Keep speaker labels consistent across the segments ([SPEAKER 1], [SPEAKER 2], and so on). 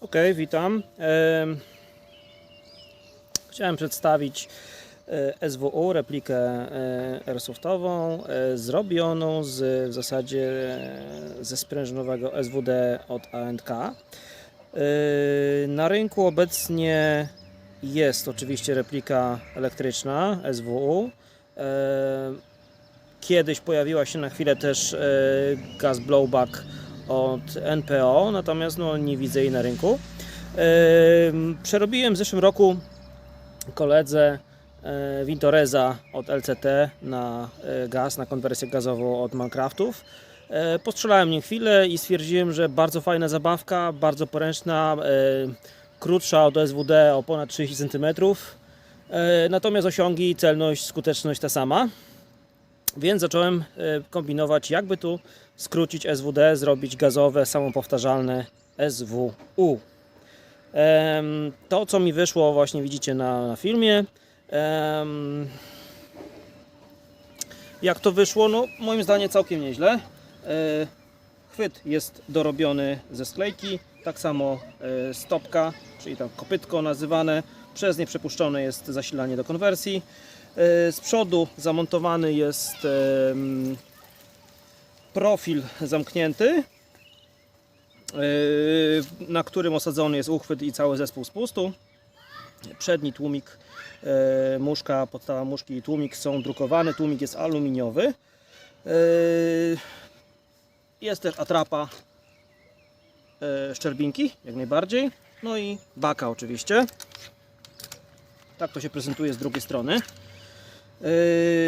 [SPEAKER 1] Ok, witam. Em, Chciałem przedstawić e, SWU, replikę e, airsoftową, e, zrobioną z, w zasadzie e, ze sprężynowego SWD od ANK. E, Na rynku obecnie jest oczywiście replika elektryczna SWU. E, Kiedyś pojawiła się na chwilę też e, gas blowback od NPO, natomiast no, nie widzę jej na rynku. Em, Przerobiłem w zeszłym roku koledze e, Vintoreza od LCT na e, gaz, na konwersję gazową od Minecraftów. Postrzelałem nim chwilę i stwierdziłem, że bardzo fajna zabawka, bardzo poręczna, krótsza od SWD o ponad 30 cm. Natomiast osiągi, celność, skuteczność ta sama. Więc zacząłem kombinować, jakby tu skrócić SWD, zrobić gazowe, samopowtarzalne SWU. To, co mi wyszło, właśnie widzicie na, na filmie. Jak to wyszło? No, moim zdaniem całkiem nieźle. E, Chwyt jest dorobiony ze sklejki, tak samo e, stopka, czyli tam kopytko nazywane. Przez nie przepuszczone jest zasilanie do konwersji. E, Z przodu zamontowany jest profil zamknięty, Yy, na którym osadzony jest uchwyt i cały zespół spustu. Przedni tłumik, yy, muszka, podstawa muszki i tłumik są drukowane. Tłumik jest aluminiowy. Yy, Jest też atrapa szczerbinki, jak najbardziej. No i baka oczywiście. Tak to się prezentuje z drugiej strony.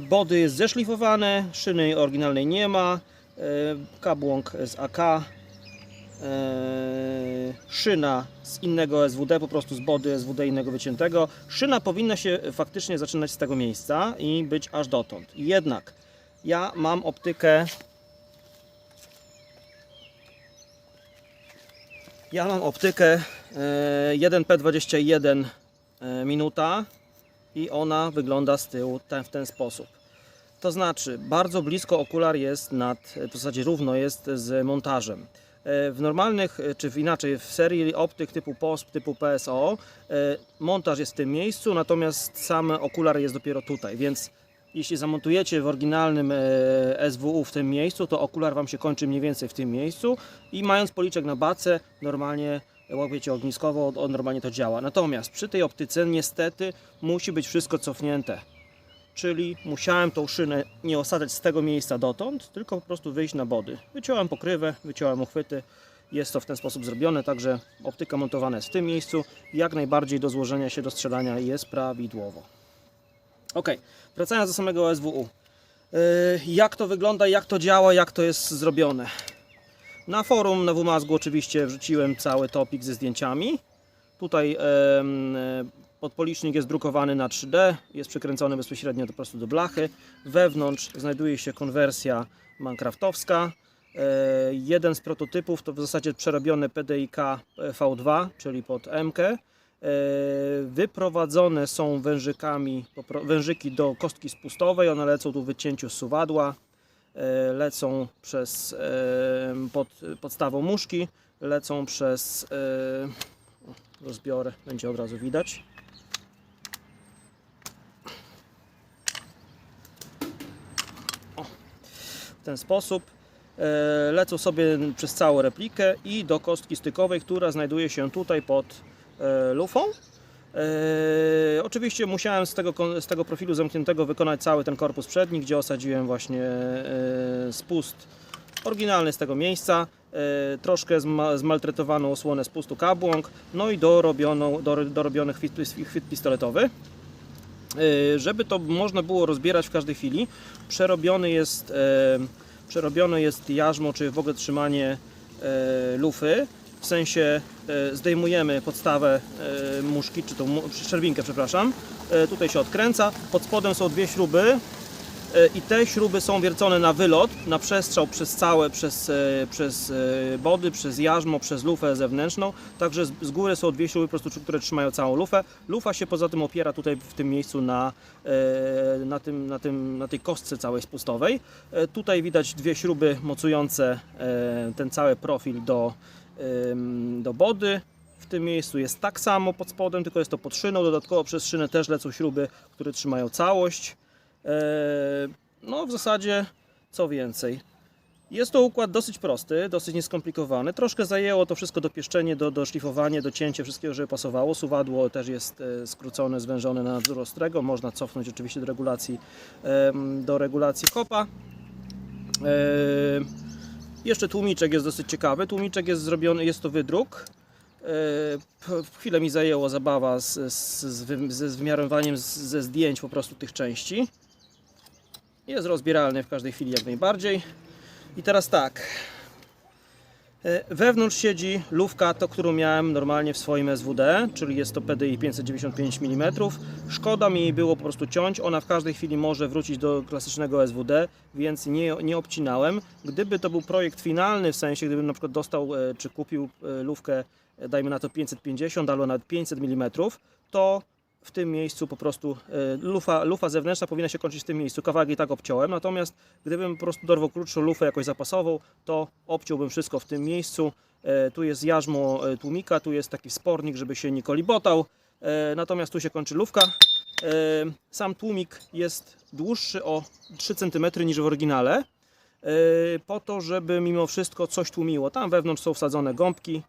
[SPEAKER 1] Body jest zeszlifowane, szyny oryginalnej nie ma. Yy, Kabłąk z AK, Eee, szyna z innego SWD, po prostu z body SWD innego wyciętego. Szyna powinna się faktycznie zaczynać z tego miejsca i być aż dotąd. Jednak ja mam optykę. Ja mam optykę e, 1P21 e, minuta i ona wygląda z tyłu w ten sposób. To znaczy, bardzo blisko okular jest nad, w zasadzie równo jest z montażem. E, W normalnych, e, czy inaczej, w serii optyk typu POSP, typu PSO, e, montaż jest w tym miejscu, natomiast sam okular jest dopiero tutaj, więc jeśli zamontujecie w oryginalnym SWU w tym miejscu, to okular Wam się kończy mniej więcej w tym miejscu i mając policzek na bace, normalnie łapiecie ogniskowo, normalnie to działa. Natomiast przy tej optyce niestety musi być wszystko cofnięte czyli musiałem tą szynę nie osadzać z tego miejsca dotąd, tylko po prostu wyjść na body. Wyciąłem pokrywę, wyciąłem uchwyty, jest to w ten sposób zrobione, także optyka montowana jest w tym miejscu, jak najbardziej do złożenia się do strzelania jest prawidłowo. Ok, wracając do samego SWU. Yy, jak to wygląda, jak to działa, jak to jest zrobione. Na forum na WMAZGu oczywiście wrzuciłem cały topik ze zdjęciami. Tutaj podpolicznik jest drukowany na 3D, jest przykręcony bezpośrednio do, po prostu do blachy. Wewnątrz znajduje się konwersja minecraftowska. E, Jeden z prototypów to w zasadzie przerobione PDIK V2, czyli pod M. -kę. E, Wyprowadzone są wężykami, wężyki do kostki spustowej, one lecą tu w wycięciu z suwadła, e, lecą przez e, pod, podstawą muszki, lecą przez e, rozbiorę, będzie od razu widać. O, w ten sposób e, lecą sobie przez całą replikę i do kostki stykowej, która znajduje się tutaj pod e, lufą. E, oczywiście musiałem z tego, z tego profilu zamkniętego wykonać cały ten korpus przedni, gdzie osadziłem właśnie spust oryginalny z tego miejsca, troszkę zma, zmaltretowaną osłonę spustu kabłąk, no i dorobioną, dor, dorobiony chwyt, chwyt pistoletowy. E, Żeby to można było rozbierać w każdej chwili, przerobiony jest, e, przerobione jest jarzmo, czy w ogóle trzymanie e, lufy. W sensie zdejmujemy podstawę muszki, czy tą szczerbinkę, przepraszam. Tutaj się odkręca. Pod spodem są dwie śruby, i te śruby są wiercone na wylot, na przestrzał przez całe, przez, e, przez e, body, przez jarzmo, przez lufę zewnętrzną. Także z, z góry są dwie śruby, po prostu, które trzymają całą lufę. Lufa się poza tym opiera tutaj w tym miejscu na, e, na, tym, na, tym, na tej kostce całej spustowej. E, Tutaj widać dwie śruby mocujące e, ten cały profil do, do body. W tym miejscu jest tak samo pod spodem, tylko jest to pod szyną. Dodatkowo przez szynę też lecą śruby, które trzymają całość. Eee, No w zasadzie co więcej. Jest to układ dosyć prosty, dosyć nieskomplikowany. Troszkę zajęło to wszystko dopieszczenie, do, do szlifowanie, docięcie wszystkiego, żeby pasowało. Suwadło też jest e, skrócone, zwężone na wzór ostrego. Można cofnąć oczywiście do regulacji, do regulacji kopa. Em, Jeszcze tłumiczek jest dosyć ciekawy. Tłumiczek jest zrobiony, jest to wydruk. E, Chwilę mi zajęło zabawa z, z, z, wymiarowaniem ze zdjęć po prostu tych części. Jest rozbieralny w każdej chwili jak najbardziej. I teraz tak. E, Wewnątrz siedzi lufka, to którą miałem normalnie w swoim SWD, czyli jest to PDI 595 mm. Szkoda mi jej było po prostu ciąć, ona w każdej chwili może wrócić do klasycznego SWD, więc nie, nie obcinałem. Gdyby to był projekt finalny, w sensie gdybym na przykład dostał e, czy kupił e, lufkę, dajmy na to 550 albo nawet 500 mm, to w tym miejscu po prostu e, lufa, lufa zewnętrzna powinna się kończyć w tym miejscu. Kawałek i tak obciąłem, natomiast gdybym po prostu dorwał krótszą lufę jakoś zapasową, to obciąłbym wszystko w tym miejscu. E, Tu jest jarzmo e, tłumika, tu jest taki spornik, żeby się nie kolibotał. Natomiast tu się kończy lufka. Sam tłumik jest dłuższy o 3 cm niż w oryginale. Po to, żeby mimo wszystko coś tłumiło. Tam wewnątrz są wsadzone gąbki,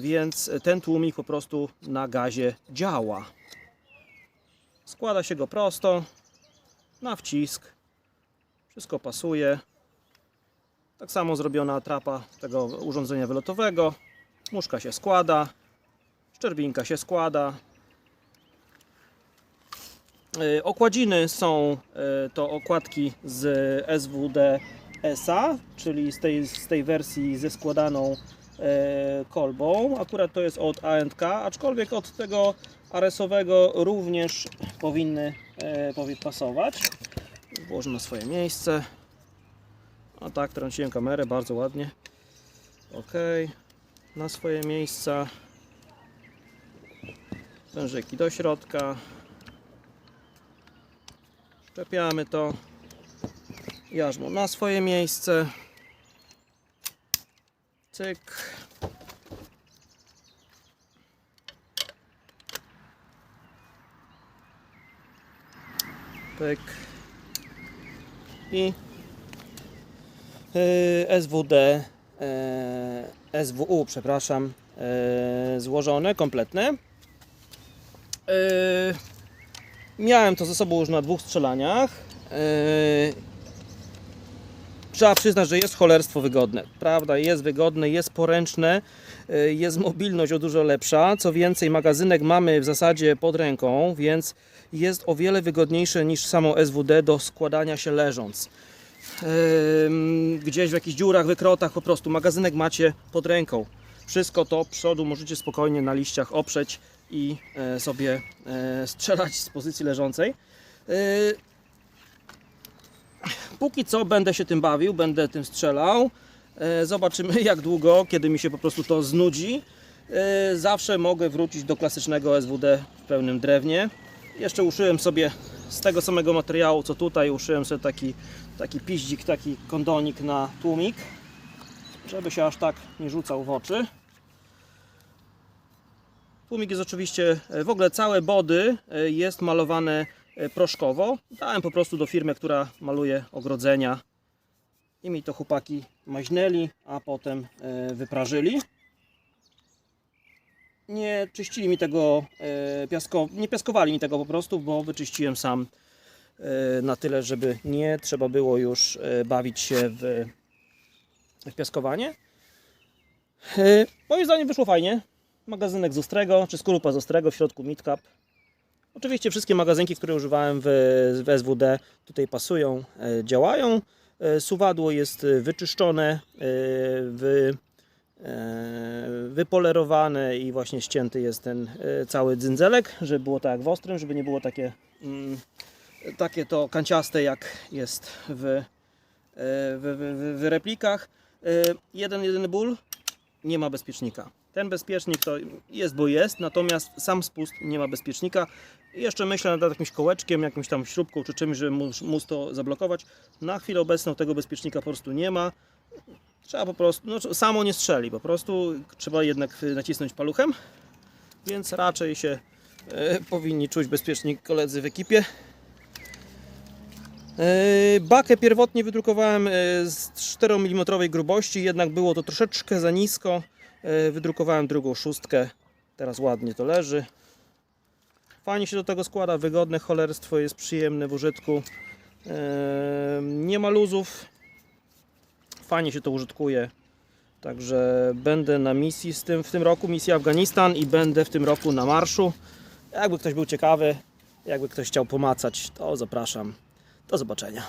[SPEAKER 1] więc ten tłumik po prostu na gazie działa. Składa się go prosto, na wcisk. Wszystko pasuje. Tak samo zrobiona atrapa tego urządzenia wylotowego. Muszka się składa, szczerbinka się składa. Yy, Okładziny są yy, to okładki z SWD SA, czyli z tej, z tej wersji ze składaną kolbą. Akurat to jest od ANK, aczkolwiek od tego aresowego również powinny e, pasować. Włożę na swoje miejsce. A tak, trąciłem kamerę bardzo ładnie. Ok, na swoje miejsca. Wężyki do środka. Szczepiamy to. Jarzmo na swoje miejsce. Cyk. Pyk. I y, SWD, e, SWU, przepraszam, e, złożone, kompletne. E, Miałem to ze sobą już na dwóch strzelaniach. E, Trzeba przyznać, że jest cholerstwo wygodne. Prawda, jest wygodne, jest poręczne, y, jest mobilność o dużo lepsza. Co więcej, magazynek mamy w zasadzie pod ręką, więc jest o wiele wygodniejsze niż samo SWD do składania się leżąc. Gdzieś w jakichś dziurach, wykrotach po prostu magazynek macie pod ręką. Wszystko to przodu możecie spokojnie na liściach oprzeć i e, sobie e, strzelać z pozycji leżącej. Póki co będę się tym bawił, będę tym strzelał. E, Zobaczymy jak długo, kiedy mi się po prostu to znudzi. E, Zawsze mogę wrócić do klasycznego SWD w pełnym drewnie. Jeszcze uszyłem sobie z tego samego materiału co tutaj, uszyłem sobie taki, taki piździk, taki kondonik na tłumik, żeby się aż tak nie rzucał w oczy. Tłumik jest oczywiście, e, w ogóle całe body jest malowane proszkowo. Dałem po prostu do firmy, która maluje ogrodzenia i mi to chłopaki maźnęli, a potem e, wyprażyli. Nie czyścili mi tego, e, piasko, nie piaskowali mi tego po prostu, bo wyczyściłem sam e, na tyle, żeby nie trzeba było już e, bawić się w, w piaskowanie. E, Moim zdaniem wyszło fajnie. Magazynek z ostrego, czy skorupa z ostrego, w środku midcap. Oczywiście wszystkie magazynki, które używałem w, w SWD tutaj pasują, e, działają. E, Suwadło jest e, wyczyszczone, wy, wypolerowane i właśnie ścięty jest ten cały dzyndzelek, żeby było tak jak w ostrym, żeby nie było takie, mm, takie to kanciaste jak jest w, w, w, w replikach. Jeden, jedyny ból, nie ma bezpiecznika. Ten bezpiecznik to jest, bo jest, natomiast sam spust nie ma bezpiecznika. Jeszcze myślę nad jakimś kołeczkiem, jakimś tam śrubką czy czymś, żeby móc, móc to zablokować. Na chwilę obecną tego bezpiecznika po prostu nie ma. Trzeba po prostu, no samo nie strzeli, po prostu trzeba jednak y, nacisnąć paluchem, więc raczej się e, powinni czuć bezpieczni koledzy w ekipie. E, Bakę pierwotnie wydrukowałem e, z 4 mm grubości, jednak było to troszeczkę za nisko. E, Wydrukowałem drugą szóstkę, teraz ładnie to leży. Fajnie się do tego składa, wygodne cholerstwo, jest przyjemne w użytku. E, Nie ma luzów, fajnie się to użytkuje. Także będę na misji z tym w tym roku, misja Afganistan i będę w tym roku na marszu. Jakby ktoś był ciekawy, jakby ktoś chciał pomacać, to zapraszam. Do zobaczenia.